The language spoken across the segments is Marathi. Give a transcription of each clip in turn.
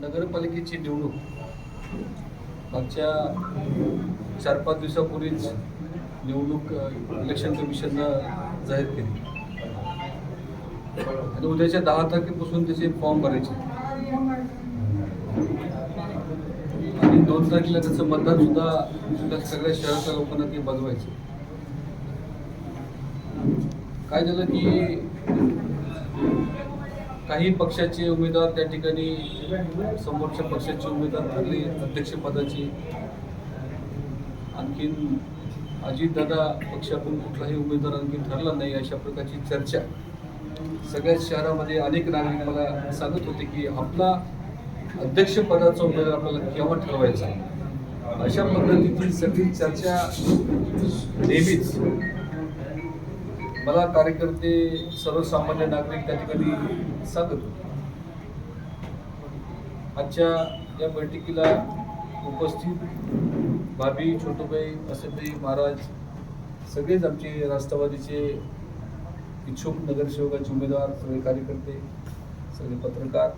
नगरपालिकेची निवडणूक. मागच्या चार पाच दिवसापूर्वीच निवडणूक इलेक्शन कमिशननं जाहीर केली. आणि उद्याच्या दहा तारखेपासून त्याचे फॉर्म भरायचे. आणि दोन तारखेला त्याचं मतदान सुद्धा सुद्धा सगळ्या शहरातल्या लोकांना ते बजवायचं. काय झालं की काही पक्षाचे उमेदवार त्या ठिकाणी समोरच्या पक्षाचे उमेदवार ठरले अध्यक्षपदाची आणखीन अजितदादा पक्षातून कुठलाही उमेदवार आणखी ठरला नाही अशा प्रकारची चर्चा. सगळ्याच शहरामध्ये अनेक नागरिक मला सांगत होते की आपला अध्यक्षपदाचा उमेदवार आपल्याला केव्हा ठरवायचा? अशा पद्धतीची सगळी चर्चा नेहमीच मला कार्यकर्ते सर्वसामान्य नागरिक त्या ठिकाणी सांगत होते. आजच्या या बैठकीला उपस्थित भाभी छोटूबाई असदबाई महाराज सगळेच आमचे राष्ट्रवादीचे इच्छुक नगरसेवकाचे उमेदवार सगळे कार्यकर्ते सगळे पत्रकार.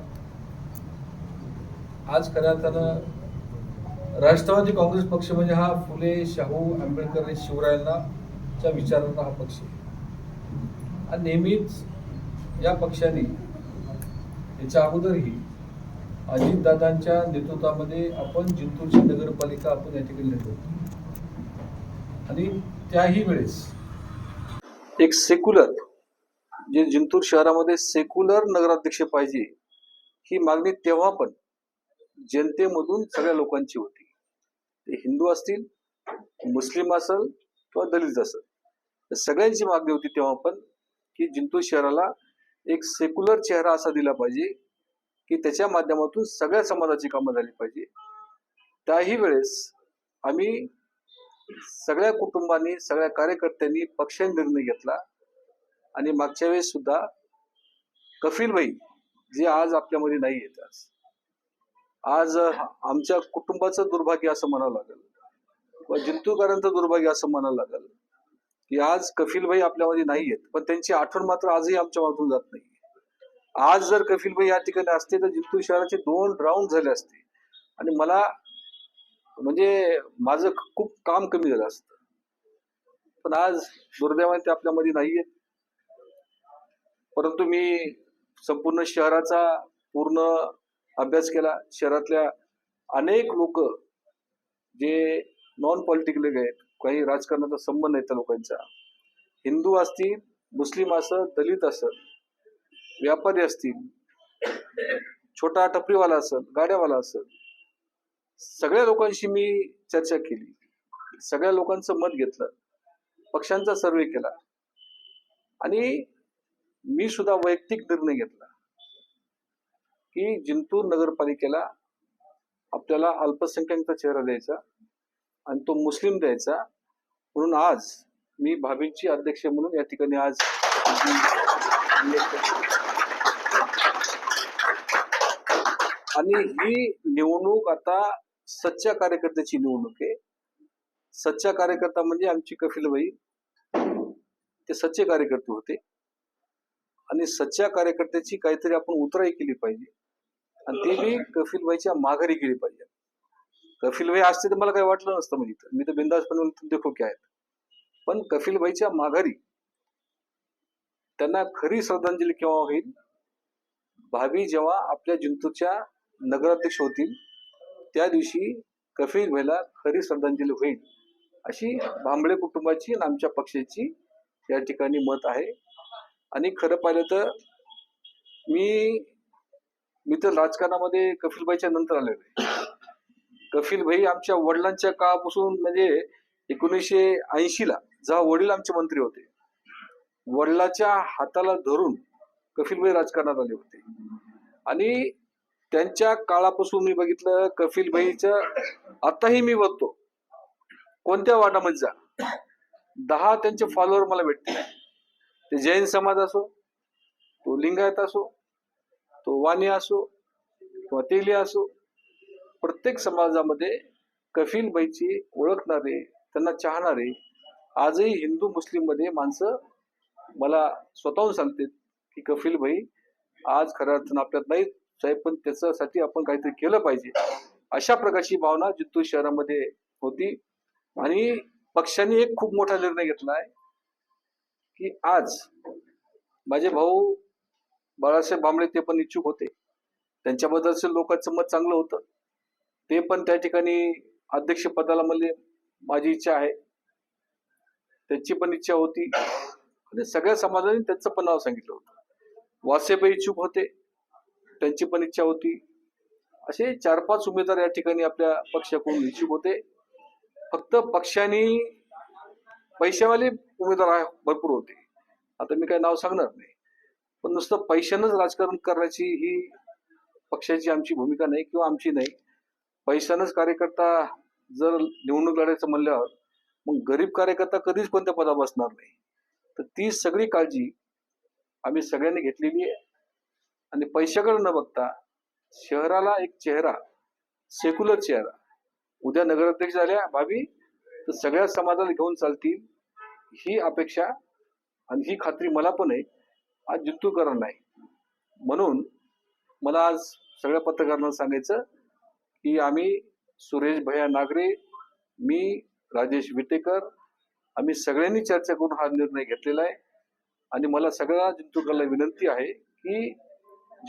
आज खऱ्या अर्थानं राष्ट्रवादी काँग्रेस पक्ष म्हणजे हा फुले शाहू आंबेडकर आणि शिवरायांना च्या विचारांना हा पक्ष आहे. नेहमीच या पक्षाने याच्या अगोदरही अजितदादांच्या नेतृत्वामध्ये आपण जिंतूरची नगरपालिका आपण या ठिकाणी नेतो आणि त्याही वेळेस एक सेक्युलर जे जिंतूर शहरामध्ये सेक्युलर नगराध्यक्ष पाहिजे ही मागणी तेव्हा पण जनतेमधून सगळ्या लोकांची होती. ते हिंदू असतील मुस्लिम असेल किंवा दलित असेल सगळ्यांची मागणी होती तेव्हा पण की जिंतूर शहराला एक सेक्युलर चेहरा असा दिला पाहिजे की त्याच्या माध्यमातून सगळ्या समाजाची कामं झाली पाहिजे. त्याही वेळेस आम्ही सगळ्या कुटुंबांनी सगळ्या कार्यकर्त्यांनी पक्षाने निर्णय घेतला. आणि मागच्या वेळेस सुद्धा कफील भाई जे आज आपल्यामध्ये नाही येत आज. आज आमच्या कुटुंबाचं दुर्भाग्य असं म्हणावं लागेल. व जिंतूरकरांचं दुर्भाग्य असं म्हणावं लागेल. की आज कफिलबाई आपल्यामध्ये नाही आहेत पण त्यांची आठवण मात्र आजही आमच्या मनातून जात नाही आज जर कफील या ठिकाणी असते तर जिंतूर शहराचे दोन राऊंड झाले असते. आणि मला म्हणजे माझं खूप काम कमी झालं असतं. पण आज दुर्दैवाने ते आपल्यामध्ये नाही आहेत परंतु मी संपूर्ण शहराचा पूर्ण अभ्यास केला. शहरातल्या अनेक लोक जे नॉन पॉलिटिकल आहेत काही राजकारणाचा संबंध आहे त्या लोकांचा. हिंदू असतील मुस्लिम असत दलित असत व्यापारी असतील छोटा टपरीवाला असेल गाड्यावाला असेल सगळ्या लोकांशी मी चर्चा केली. सगळ्या लोकांचं मत घेतलं. पक्षांचा सर्वे केला. आणि मी सुद्धा वैयक्तिक निर्णय घेतला. की जिंतूर नगरपालिकेला आपल्याला अल्पसंख्याकचा चेहरा द्यायचा. आणि तो मुस्लिम द्यायचा. म्हणून आज मी भाभींची अध्यक्ष म्हणून या ठिकाणी आज आणि ही निवडणूक आता सच्च्या कार्यकर्त्याची निवडणूक आहे. सच्चा कार्यकर्ता म्हणजे आमची कफिलबाई ते सच्चे कार्यकर्ते होते. आणि सच्च्या कार्यकर्त्याची काहीतरी आपण उतराई केली पाहिजे. आणि ती बी कफिलबाईच्या माघारी केली पाहिजे. कफीलबाई असते तर मला काही वाटलं नसतं म्हणजे. इथं. मी तर बिंदासपणे देखो की आहेत. पण कफीलबाईच्या माघारी त्यांना खरी श्रद्धांजली केव्हा होईल? भावी जेव्हा आपल्या जिंतूच्या नगराध्यक्ष होतील त्या दिवशी कफील भाईला खरी श्रद्धांजली होईल. अशी भांबळे कुटुंबाची आणि आमच्या पक्षाची या ठिकाणी मत आहे. आणि खरं पाहिलं तर मी मी तर राजकारणामध्ये कफीलबाईच्या नंतर आलेलो आहे. कफील भाई आमच्या वडिलांच्या काळापासून म्हणजे एकोणीसशे ऐंशी ला जेव्हा वडील आमचे मंत्री होते वडिलाच्या हाताला धरून कफीलभाई राजकारणात आले होते. आणि त्यांच्या काळापासून मी बघितलं कफीलभाईचं आताही मी बघतो कोणत्या वाटामध्ये जा. दहा त्यांचे फॉलोअर मला भेटते ते जैन समाज असो तो लिंगायत असो तो वाणी असो किंवा तेली असो प्रत्येक समाजामध्ये कफीलबाईची ओळखणारे त्यांना चाहणारे आजही हिंदू मुस्लिममध्ये माणसं मला स्वतःहून सांगतात की कफीलबाई आज खऱ्या अर्थानं आपल्यात नाही साहेब पण त्याच्यासाठी आपण काहीतरी केलं पाहिजे. अशा प्रकारची भावना जितूर शहरामध्ये होती. आणि पक्षाने एक खूप मोठा निर्णय घेतला आहे की आज माझे भाऊ बाळासाहेब भांबळे ते पण इच्छुक होते. त्यांच्याबद्दलचं लोकांचं मत चांगलं होतं. ते पण त्या ठिकाणी अध्यक्षपदाला म्हणजे माझी इच्छा आहे. त्यांची पण इच्छा होती. आणि सगळ्या समाजाने त्यांचं पण नाव सांगितलं होतं. वासेबाई इच्छुक होते. त्यांची पण इच्छा होती. असे चार पाच उमेदवार या ठिकाणी आपल्या पक्षाकडून इच्छुक होते. फक्त पक्षाने पैशावाले उमेदवार आहे- भरपूर होते. आता मी काही नाव सांगणार नाही. पण नुसतं पैशानंच राजकारण करण्याची ही पक्षाची आमची भूमिका नाही किंवा आमची नाही. पैशानंच कार्यकर्ता जर निवडणूक लढायचं म्हणल्यावर मग गरीब कार्यकर्ता कधीच कोणत्या पदा बसणार नाही. तर ती सगळी काळजी आम्ही सगळ्यांनी घेतलेली आहे. आणि पैशाकडे न बघता शहराला एक चेहरा सेक्युलर चेहरा उद्या नगराध्यक्ष झाल्या भावी तर सगळ्या समाजाला घेऊन चालतील ही अपेक्षा आणि ही खात्री मला पण आहे. आज जितू करणार नाही. म्हणून मला आज सगळ्या पत्रकारांना सांगायचं की आम्ही सुरेश भैया नागरे मी राजेश विटेकर आम्ही सगळ्यांनी चर्चा करून हा निर्णय घेतलेला आहे. आणि मला सगळ्या जिंतूरकरला विनंती आहे की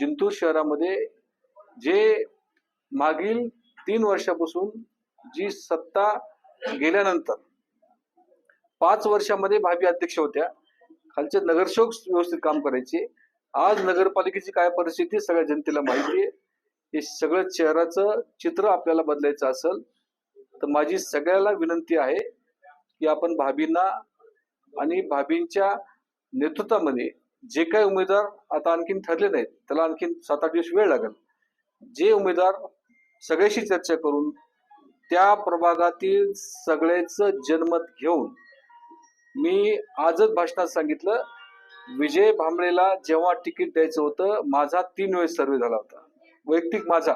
जिंतूर शहरामध्ये जे मागील तीन वर्षापासून जी सत्ता गेल्यानंतर पाच वर्षामध्ये भावी अध्यक्ष होत्या खालचे नगरसेवक व्यवस्थित काम करायचे. आज नगरपालिकेची काय परिस्थिती सगळ्या जनतेला माहिती आहे. हे सगळं चेहऱ्याचं चित्र आपल्याला बदलायचं असेल तर माझी सगळ्याला विनंती आहे की आपण भाभींना आणि भाभींच्या नेतृत्वामध्ये जे काही उमेदवार आता आणखीन ठरले नाहीत त्याला आणखीन सात आठ दिवस वेळ लागेल. जे उमेदवार सगळ्याशी चर्चा करून त्या प्रभागातील सगळ्याचं जनमत घेऊन मी आजच भाषणात सांगितलं विजय भांबळेला जेव्हा तिकीट द्यायचं होतं माझा तीन वेळेस सर्वे झाला होता. वैयक्तिक माझा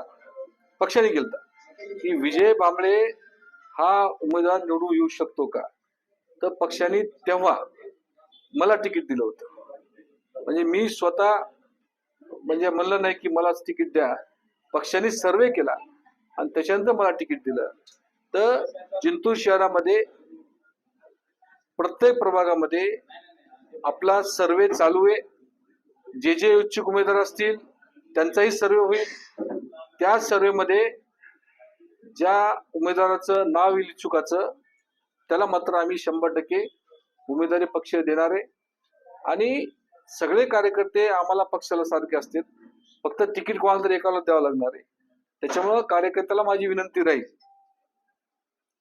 पक्षाने केलता की विजय भांबळे हा उमेदवार निवडून येऊ शकतो का? तर पक्षाने तेव्हा मला तिकीट दिलं होतं. म्हणजे मी स्वतः म्हणजे म्हणलं नाही की मलाच तिकीट द्या. पक्षाने सर्वे केला आणि त्याच्यानंतर मला तिकीट दिलं. तर जिंतूर शहरामध्ये प्रत्येक प्रभागामध्ये आपला सर्वे चालू आहे. जे जे इच्छुक उमेदवार असतील त्यांचाही सर्वे होईल. त्या सर्वेमध्ये ज्या उमेदवाराचं नाव येईल इच्छुकाचं त्याला मात्र आम्ही शंभर टक्के उमेदवारी पक्ष देणार आहे. आणि सगळे कार्यकर्ते आम्हाला पक्षाला सारखे असतील. फक्त तिकीट कोणाला तरी एकाला द्यावं लागणार आहे. त्याच्यामुळं कार्यकर्त्याला माझी विनंती राहील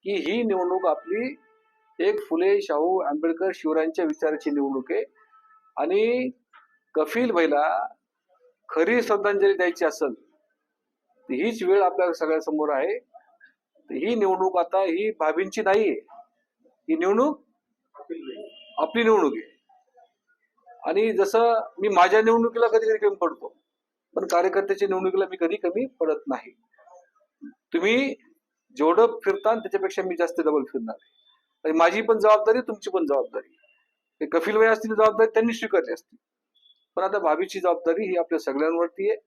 की ही निवडणूक आपली एक फुले शाहू आंबेडकर शिवरायांच्या विचाराची निवडणूक आहे. आणि कफील भाईला खरी श्रद्धांजली द्यायची असेल तर हीच वेळ आपल्या सगळ्यासमोर आहे. ही निवडणूक आता ही भाभींची नाही आहे. ही निवडणूक आपली निवडणूक आहे. आणि जसं मी माझ्या निवडणुकीला कधी कधी कमी पडतो पण कार्यकर्त्याच्या निवडणुकीला मी कधी कमी पडत नाही. तुम्ही जेवढं फिरता त्याच्यापेक्षा मी जास्त डबल फिरणार आहे. आणि माझी पण जबाबदारी तुमची पण जबाबदारी. हे कपिल भाई असतील जबाबदारी त्यांनी स्वीकारली असती. पण आता भाभीची जबाबदारी ही आपल्या सगळ्यांवरती आहे.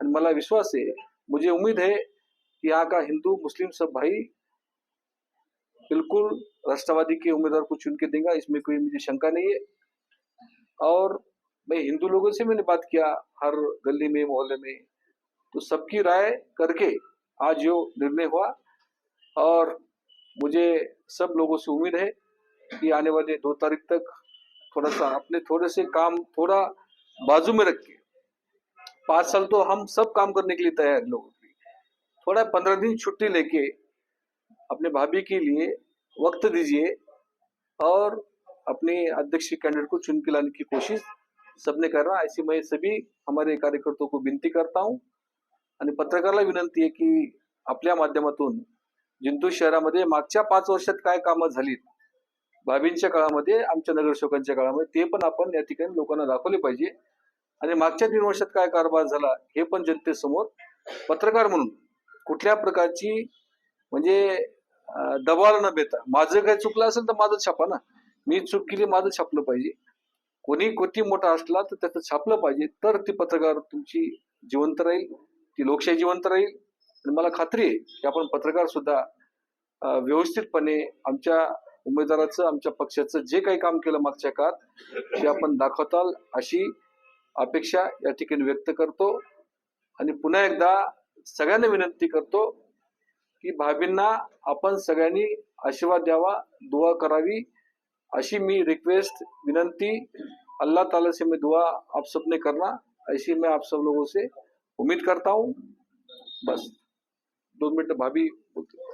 आणि मला विश्वास है मुझे उम्मीद है कि यहाँ का हिंदू, मुस्लिम सब भाई बिल्कुल राष्ट्रवादी के उम्मीदवार को चुन के देगा, इसमें कोई मुझे शंका नहीं है। और मैं हिंदू लोगों से मैंने बात किया हर गली में, मोहल्ले में तो सबकी राय करके आज जो निर्णय हुआ। और मुझे सब लोगों से उम्मीद है कि आने वाले दो तारीख तक थोड़ा सा अपने थोड़े से काम, थोड़ा बाजू में रख के पांच साल तो हम सब काम करने के लिए तैयार लोग लोगों थोड़ा पंद्रह दिन छुट्टी लेके अपने भाभी के लिए वक्त दीजिए और अपने अध्यक्ष कैंडिडेट को चुन के लाने की कोशिश सबने करना ऐसी मैं सभी हमारे कार्यकर्ताओं को विनती करता हूँ आणि पत्रकाराला विनंती आहे की आपल्या माध्यमातून जिंतूर शहरामध्ये मागच्या पाच वर्षात काय कामं झालीत भाभींच्या काळामध्ये आमच्या नगरसेवकांच्या काळामध्ये ते पण आपण या ठिकाणी लोकांना दाखवले पाहिजे. आणि मागच्या तीन वर्षात काय कारभार झाला हे पण जनतेसमोर पत्रकार म्हणून कुठल्या प्रकारची म्हणजे अं, दबावाला न बेता माझं काय चुकलं असेल तर माझं छापा ना. मी चूक केली माझं छापलं पाहिजे. कोणी कोटी मोठा असला तर त्याचं छापलं पाहिजे तर ती पत्रकार तुमची जिवंत राहील ती लोकशाही जिवंत राहील. आणि मला खात्री आहे की आपण पत्रकार सुद्धा व्यवस्थितपणे आमच्या उमेदवाराचं आमच्या पक्षाचं जे काही काम केलं मागच्या काळात ते आपण दाखवताल अशी अपेक्षा या ठिकाणी व्यक्त करतो. आणि पुन्हा एकदा सगळ्यांना विनंती करतो की भाभींना आपण सगळ्यांनी आशीर्वाद द्यावा दुआ करावी अशी मी रिक्वेस्ट विनंती अल्लाह ताला से मैं दुआ आप सबने करना ऐसी मैं आप सब लोगों से उम्मीद करता हूँ. बस दो मिनट भाभी बोलतो